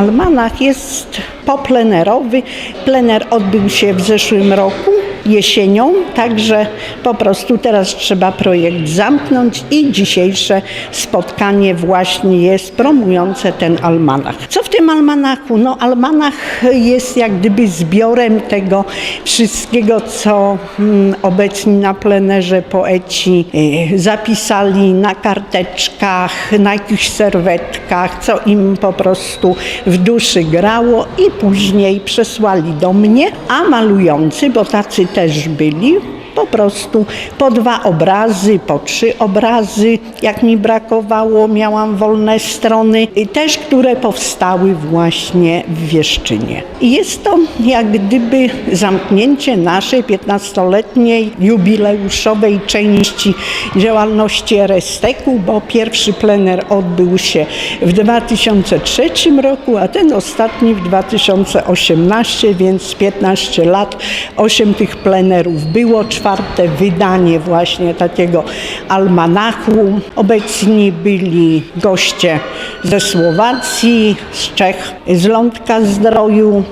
almanach jest poplenerowy. Plener odbył się w zeszłym roku jesienią, także po prostu teraz trzeba projekt zamknąć i dzisiejsze spotkanie właśnie jest promujące ten almanach. Co w tym almanachu? No almanach jest jak gdyby zbiorem tego wszystkiego, co mm, obecni na plenerze poeci y, zapisali na karteczkach, na jakichś serwetkach, co im po prostu w duszy grało i później przesłali do mnie, a malujący, bo tacy też byli, po prostu po dwa obrazy, po trzy obrazy, jak mi brakowało, miałam wolne strony, też które powstały właśnie w Wieszczynie. I jest to jak gdyby zamknięcie naszej 15-letniej jubileuszowej części działalności RSTK-u, bo pierwszy plener odbył się w 2003 roku, a ten ostatni w 2018, więc 15 lat, 8 tych plenerów było, czwarte wydanie właśnie takiego almanachu. Obecni byli goście ze Słowacji, z Czech, z Lądka Zdroju,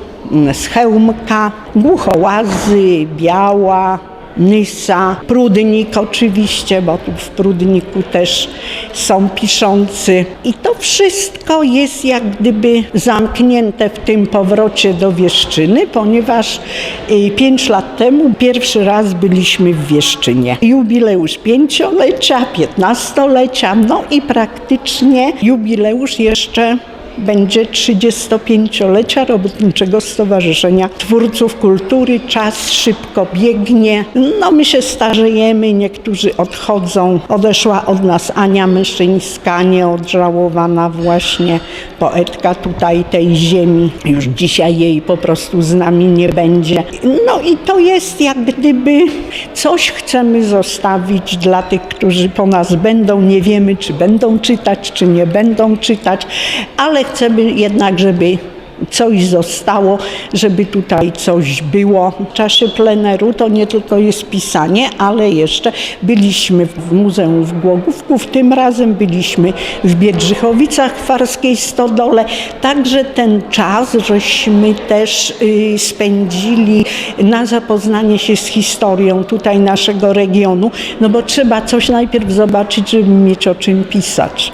z Chełmka, Głuchołazy, Biała, Nysa, Prudnik oczywiście, bo tu w Prudniku też są piszący. I to wszystko jest jak gdyby zamknięte w tym powrocie do Wieszczyny, ponieważ y, pięć lat temu pierwszy raz byliśmy w Wieszczynie. Jubileusz pięciolecia, piętnastolecia, no i praktycznie jubileusz jeszcze będzie 35-lecia Robotniczego Stowarzyszenia Twórców Kultury. Czas szybko biegnie. No my się starzejemy, niektórzy odchodzą. Odeszła od nas Ania Myszyńska, nieodżałowana właśnie poetka tutaj tej ziemi. Już dzisiaj jej po prostu z nami nie będzie. No i to jest jak gdyby coś chcemy zostawić dla tych, którzy po nas będą. Nie wiemy, czy będą czytać, czy nie będą czytać, ale chcemy jednak, żeby coś zostało, żeby tutaj coś było. W czasie pleneru to nie tylko jest pisanie, ale jeszcze byliśmy w Muzeum w Głogówku, w tym razem byliśmy w Biedrzychowicach w Farskiej Stodole. Także ten czas, żeśmy też y, spędzili na zapoznanie się z historią tutaj naszego regionu, no bo trzeba coś najpierw zobaczyć, żeby mieć o czym pisać.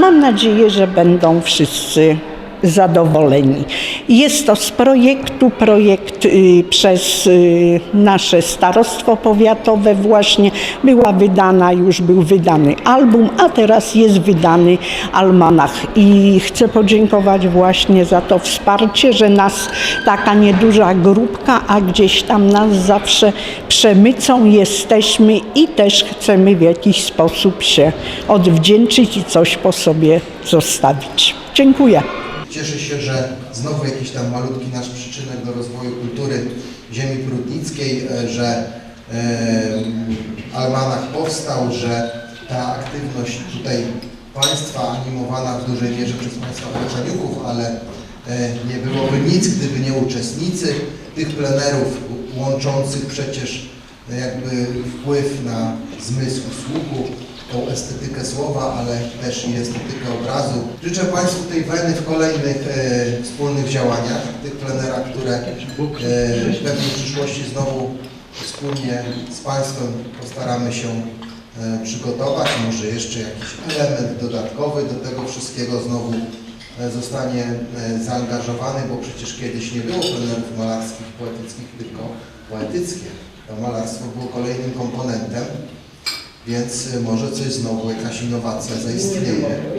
Mam nadzieję, że będą wszyscy zadowoleni. Jest to z projektu, projekt y, przez y, nasze starostwo powiatowe właśnie. Była wydana, już był wydany album, a teraz jest wydany almanach. I chcę podziękować właśnie za to wsparcie, że nas taka nieduża grupka, a gdzieś tam nas zawsze przemycą, jesteśmy i też chcemy w jakiś sposób się odwdzięczyć i coś po sobie zostawić. Dziękuję. Cieszę się, że znowu jakiś tam malutki nasz przyczynek do rozwoju kultury ziemi prudnickiej, e, że e, almanach powstał, że ta aktywność tutaj Państwa animowana w dużej mierze przez Państwa Pleczaniuków, ale e, nie byłoby nic, gdyby nie uczestnicy tych plenerów łączących przecież jakby wpływ na zmysł słuchu, tą estetykę słowa, ale też i estetykę obrazu. Życzę Państwu tej weny w kolejnych e, wspólnych działaniach, tych plenerach, które e, w przyszłości znowu wspólnie z Państwem postaramy się e, przygotować. Może jeszcze jakiś element dodatkowy do tego wszystkiego znowu e, zostanie e, zaangażowany, bo przecież kiedyś nie było plenerów malarskich, poetyckich, tylko poetyckie. To malarstwo było kolejnym komponentem. Więc y, może coś znowu, jakaś innowacja zaistnieje.